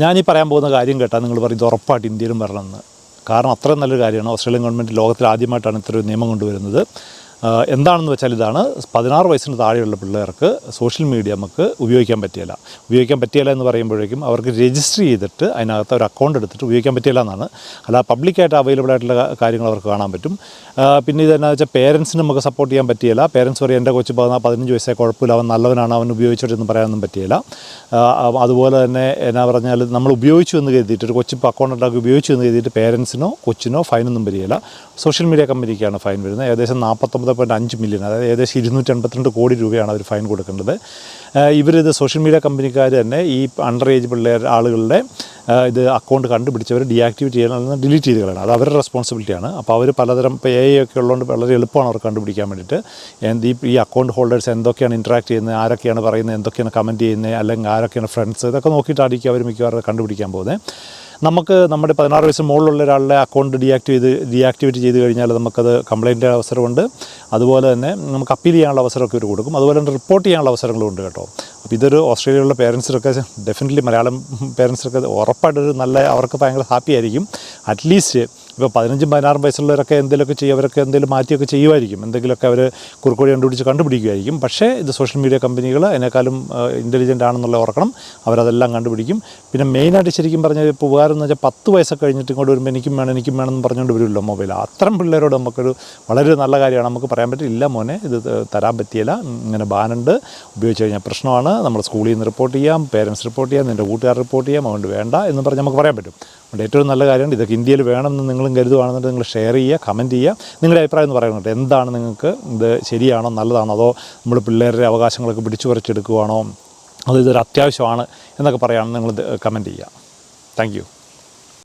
ഞാനീ പറയാൻ പോകുന്ന കാര്യം കേട്ടാൽ നിങ്ങൾ പറയും ഇത് ഉറപ്പായിട്ട് ഇന്ത്യയിലും വരണമെന്ന്. കാരണം അത്രയും നല്ലൊരു കാര്യമാണ്. ഓസ്ട്രേലിയൻ ഗവൺമെന്റ് ലോകത്തിൽ ആദ്യമായിട്ടാണ് ഇത്തരം നിയമം കൊണ്ടുവരുന്നത്. എന്താണെന്ന് വെച്ചാൽ ഇതാണ് പതിനാറ് വയസ്സിന് താഴെയുള്ള പിള്ളേർക്ക് സോഷ്യൽ മീഡിയ നമുക്ക് ഉപയോഗിക്കാൻ പറ്റിയല്ല. ഉപയോഗിക്കാൻ പറ്റിയല്ല എന്ന് പറയുമ്പോഴേക്കും അവർക്ക് രജിസ്റ്റർ ചെയ്തിട്ട് അതിനകത്ത് ഒരു അക്കൗണ്ട് എടുത്തിട്ട് ഉപയോഗിക്കാൻ പറ്റില്ല എന്നാണ്. അല്ല പബ്ലിക്കായിട്ട് അവൈലബിൾ ആയിട്ടുള്ള കാര്യങ്ങൾ അവർക്ക് കാണാൻ പറ്റും. പിന്നെ ഇതെന്നാ വെച്ചാൽ പേരൻസിന് നമുക്ക് സപ്പോർട്ട് ചെയ്യാൻ പറ്റിയില്ല. പേരൻസ് പറയും എന്റെ കൊച്ചു പതിനാ പതിനഞ്ച് വയസ്സേ കുഴപ്പമില്ല. അവൻ നല്ലവനാണ്. അവൻ ഉപയോഗിച്ചിട്ടെന്ന് പറയാനൊന്നും പറ്റിയില്ല. അതുപോലെ തന്നെ എന്നാ പറഞ്ഞാൽ നമ്മൾ ഉപയോഗിച്ചു എന്ന് കരുതിയിട്ട് ഒരു കൊച്ചു അക്കൗണ്ട് ഉണ്ടാക്കി ഉപയോഗിച്ചു എന്ന് കരുതിയിട്ട് പേരൻസിനോ കൊച്ചിനോ ഫൈനൊന്നും വരികയില്ല. സോഷ്യൽ മീഡിയ കമ്പനിക്കാണ് ഫൈൻ വരുന്നത്. ഏകദേശം നാൽപ്പത്തൊമ്പത് പോയിന്റ് അഞ്ച് മില്യൺ അതായത് ഏകദേശം ഇരുന്നൂറ്റി എൺപത്തിരണ്ട് കോടി രൂപയാണ് അവർ ഫൈൻ കൊടുക്കേണ്ടത്. ഇവരിത് സോഷ്യൽ മീഡിയ കമ്പനിക്കാർ തന്നെ ഈ അണ്ടർ ഏജ് പിള്ളേർ ആളുകളുടെ ഇത് അക്കൗണ്ട് കണ്ടുപിടിച്ചവർ ഡീആക്ടിവേറ്റ് ചെയ്യണമെന്ന് ഡിലീറ്റ് ചെയ്ത് കളയണം അത് അവരുടെ റെസ്പോൺസിബിലിറ്റിയാണ് അപ്പോൾ അവർ പലതരം ഇപ്പോൾ എ ഒക്കെ ഉള്ളതുകൊണ്ട് വളരെ എളുപ്പമാണ് അവർക്ക് കണ്ടുപിടിക്കാൻ വേണ്ടിയിട്ട്. എന്ത് ഈ അക്കൗണ്ട് ഹോൾഡേഴ്സ് എന്തൊക്കെയാണ് ഇൻട്രാക്ട് ചെയ്യുന്നത് ആരൊക്കെയാണ് പറയുന്നത് എന്തൊക്കെയാണ് കമന്റ് ചെയ്യുന്നത് അല്ലെങ്കിൽ ആരൊക്കെയാണ് ഫ്രണ്ട്സ് ഇതൊക്കെ നോക്കിയിട്ടായിരിക്കും അവർ മിക്കവാറും കണ്ടുപിടിക്കാൻ പോകുന്നത് നമുക്ക് നമ്മുടെ പതിനാറ് വയസ്സിന് മുകളിലുള്ള ഒരാളുടെ അക്കൗണ്ട് ഡീആക്ടിവ് ചെയ്ത് ഡീആക്ടിവേറ്റ് ചെയ്ത് കഴിഞ്ഞാൽ നമുക്കത് കംപ്ലയിന്റ് അവസരമുണ്ട്. അതുപോലെ തന്നെ നമുക്ക് അപ്പീൽ ചെയ്യാനുള്ള അവസരമൊക്കെ ഇവർ കൊടുക്കും. അതുപോലെ തന്നെ റിപ്പോർട്ട് ചെയ്യാനുള്ള അവസരങ്ങളും ഉണ്ട് കേട്ടോ. അപ്പോൾ ഇതൊരു ഓസ്ട്രേലിയയിലുള്ള പേരൻസിനൊക്കെ ഡെഫിനറ്റ്ലി മലയാളം പേരൻസിനൊക്കെ ഉറപ്പായിട്ടൊരു നല്ല അവർക്ക് ഭയങ്കര ഹാപ്പി ആയിരിക്കും. അറ്റ്ലീസ്റ്റ് ഇപ്പോൾ പതിനഞ്ചും പതിനാറും വയസ്സുള്ളവരൊക്കെ എന്തെങ്കിലുമൊക്കെ ചെയ്യും അവരൊക്കെ എന്തെങ്കിലും മാറ്റിയൊക്കെ ചെയ്യുമായിരിക്കും. എന്തെങ്കിലുമൊക്കെ അവർ കുറുക്കോടി കണ്ടുപിടിച്ച് കണ്ടുപിടിക്കുമായിരിക്കും. പക്ഷേ ഇത് സോഷ്യൽ മീഡിയ കമ്പനികൾ അതിനേക്കാളും ഇന്റലിജന്റ് ആണെന്നുള്ള ഓർക്കണം അവരതെല്ലാം കണ്ടുപിടിക്കും. പിന്നെ മെയിനായിട്ട് ശരിക്കും പറഞ്ഞാൽ ഇപ്പോൾ ഉപകാരം എന്ന് വെച്ചാൽ പത്ത് വയസ്സൊക്കെ കഴിഞ്ഞിട്ട് ഇങ്ങോട്ട് വരുമ്പോൾ എനിക്കും വേണം എനിക്കും വേണം എന്ന് പറഞ്ഞുകൊണ്ട് വരുമല്ലോ മൊബൈൽ അത്തരം പിള്ളേരോട് നമുക്കൊരു വളരെ നല്ല കാര്യമാണ്. നമുക്ക് പറയാൻ പറ്റില്ല മോനെ ഇത് തരാൻ പറ്റിയില്ല. ഇങ്ങനെ ബാനുണ്ട്. ഉപയോഗിച്ച് കഴിഞ്ഞാൽ പ്രശ്നമാണ്. നമ്മൾ സ്കൂളിൽ നിന്ന് റിപ്പോർട്ട് ചെയ്യാം പേരൻസ് റിപ്പോർട്ട് ചെയ്യാം നിന്റെ കൂട്ടുകാർ റിപ്പോർട്ട് ചെയ്യാം. അതുകൊണ്ട് വേണ്ട എന്ന് പറഞ്ഞ് നമുക്ക് പറയാൻ പറ്റും. അതുകൊണ്ട് ഏറ്റവും നല്ല കാര്യമാണ് ഇതൊക്കെ ഇന്ത്യയിൽ വേണമെന്ന് നിങ്ങളും കരുതുവാണെന്നുണ്ടെങ്കിൽ നിങ്ങൾ ഷെയർ ചെയ്യുക കമന്റ് ചെയ്യുക. നിങ്ങളുടെ അഭിപ്രായം എന്ന് പറയുന്നുണ്ട് എന്താണ് നിങ്ങൾക്ക് ഇത് ശരിയാണോ നല്ലതാണോ? അതോ നമ്മൾ പിള്ളേരുടെ അവകാശങ്ങളൊക്കെ പിടിച്ചു പറിച്ചെടുക്കുവാണോ അതോ ഇതൊരു അത്യാവശ്യമാണ് എന്നൊക്കെ പറയുകയാണെന്ന് നിങ്ങൾ കമന്റ് ചെയ്യുക. താങ്ക്